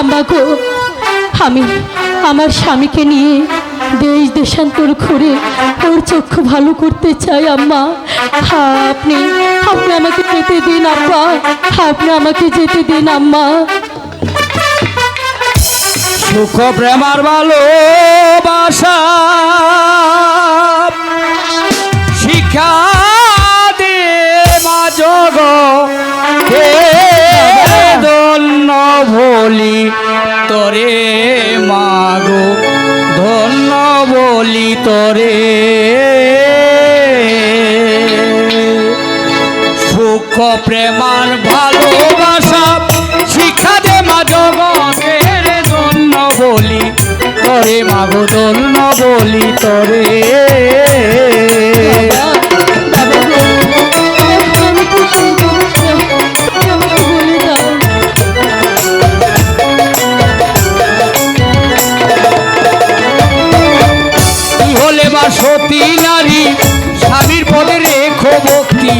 আম্মা গো আমি আমার স্বামীকে নিয়ে দেশ দেশান্তর ঘুরে ওর চক্ষু ভালো করতে চাই, আম্মা। আপনি আপনি আমাকে যেতে দিন, আব্বা। আপনি আমাকে যেতে দিন, আম্মা। সুখ প্রেমার ভালোবাসা, শিক্ষা বলি, তরে মাগো, ধন্য বলি তরে। সুখ প্রেমার ভালোবাসা শিক্ষা দে মা জগতের জন্য বলি, তরে মাগো জন্য বলি কি বা সতী নারী স্বামীর পদে রেখো ভক্তি।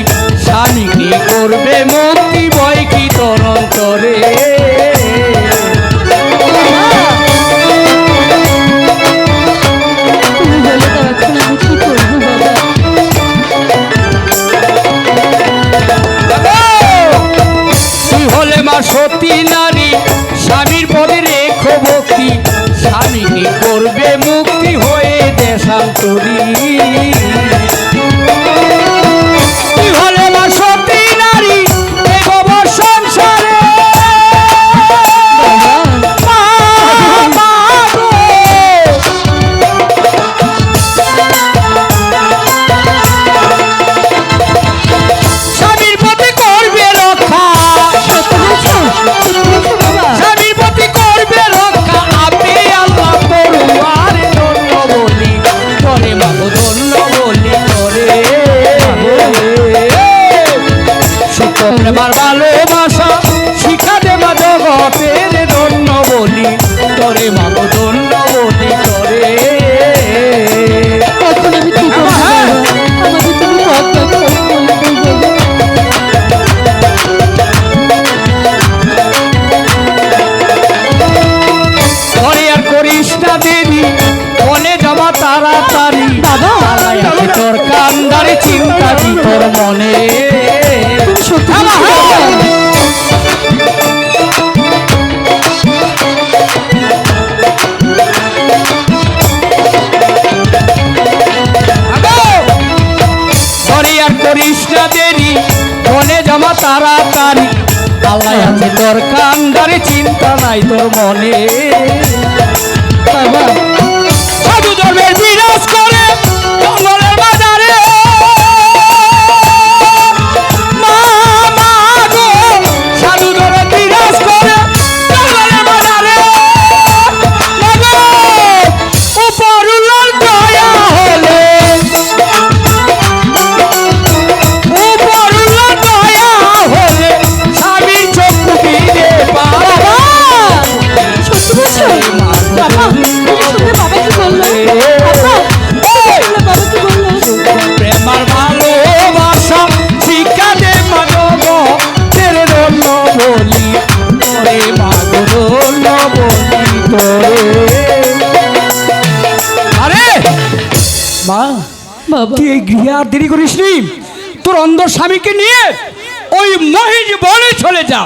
স্বামীকে করবে মুক্তি বয় কি তরন্তরে দেশান্তরী না দেরি মনে জমা তাড়াতাড়ি। আল্লাহ আছে তোর কান্দারে চিন্তা নাই তোর মনে। বাবা। তুই এই গৃহে আর দেরি করিস নি। তোর অন্ধ স্বামীকে নিয়ে ওই মহিষ বনে চলে যা।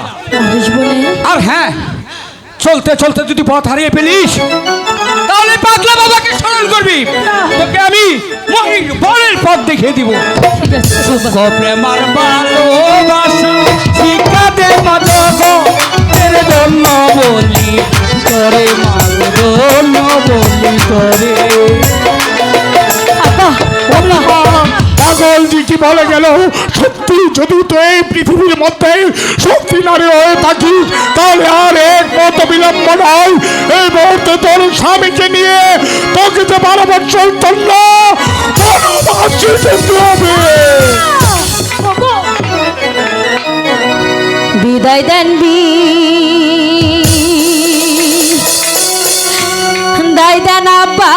আর হ্যাঁ চলতে চলতে যদি পথ হারিয়ে ফেলিস তাহলে পাগলা বাবাকে স্মরণ করবি। তোকে আমি মহিষ বনের পথ দেখিয়ে দিব। ঠিক আছে বাবা প্রেমার ভালোবাসা শিক্ষা দে মত বিলম্ব নয়। এই মুহূর্তে তোর স্বামীকে নিয়ে প্রকৃত বনবাসে যেতে বিদায় দেন বি দায় দেন আব্বা।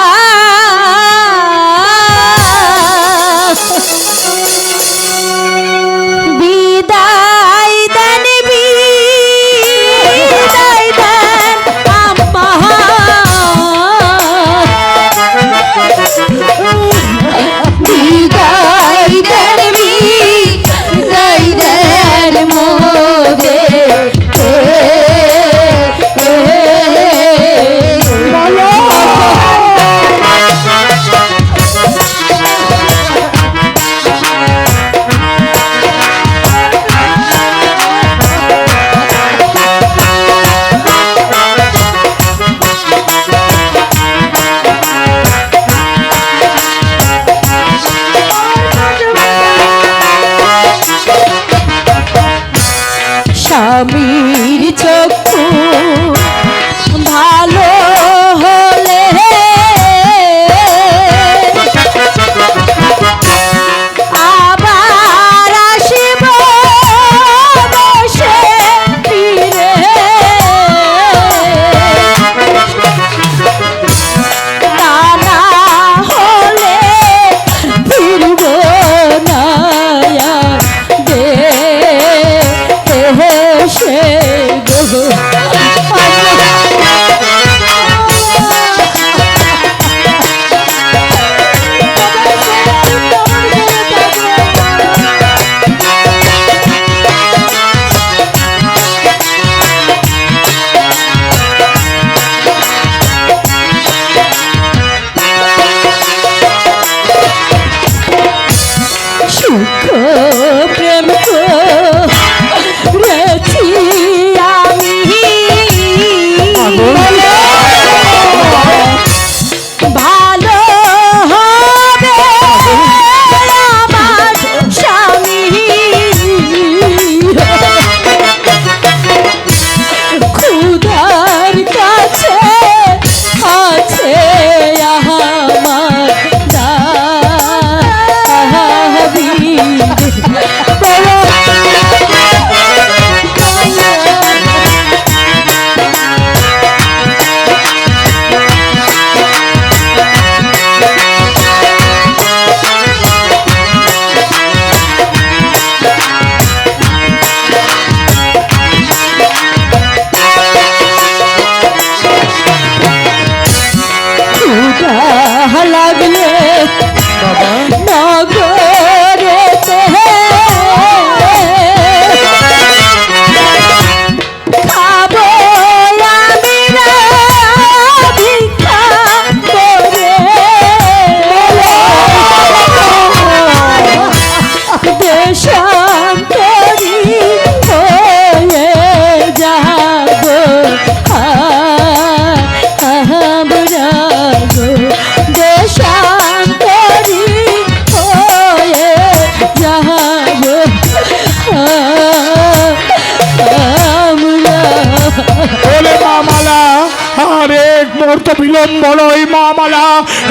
মুহূর্ত বিলম্ব নয় মামালা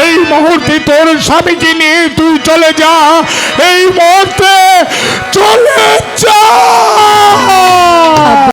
এই মুহূর্তে তোর স্বামীকে নিয়ে তুই চলে যা। এই মুহূর্তে চলে যা।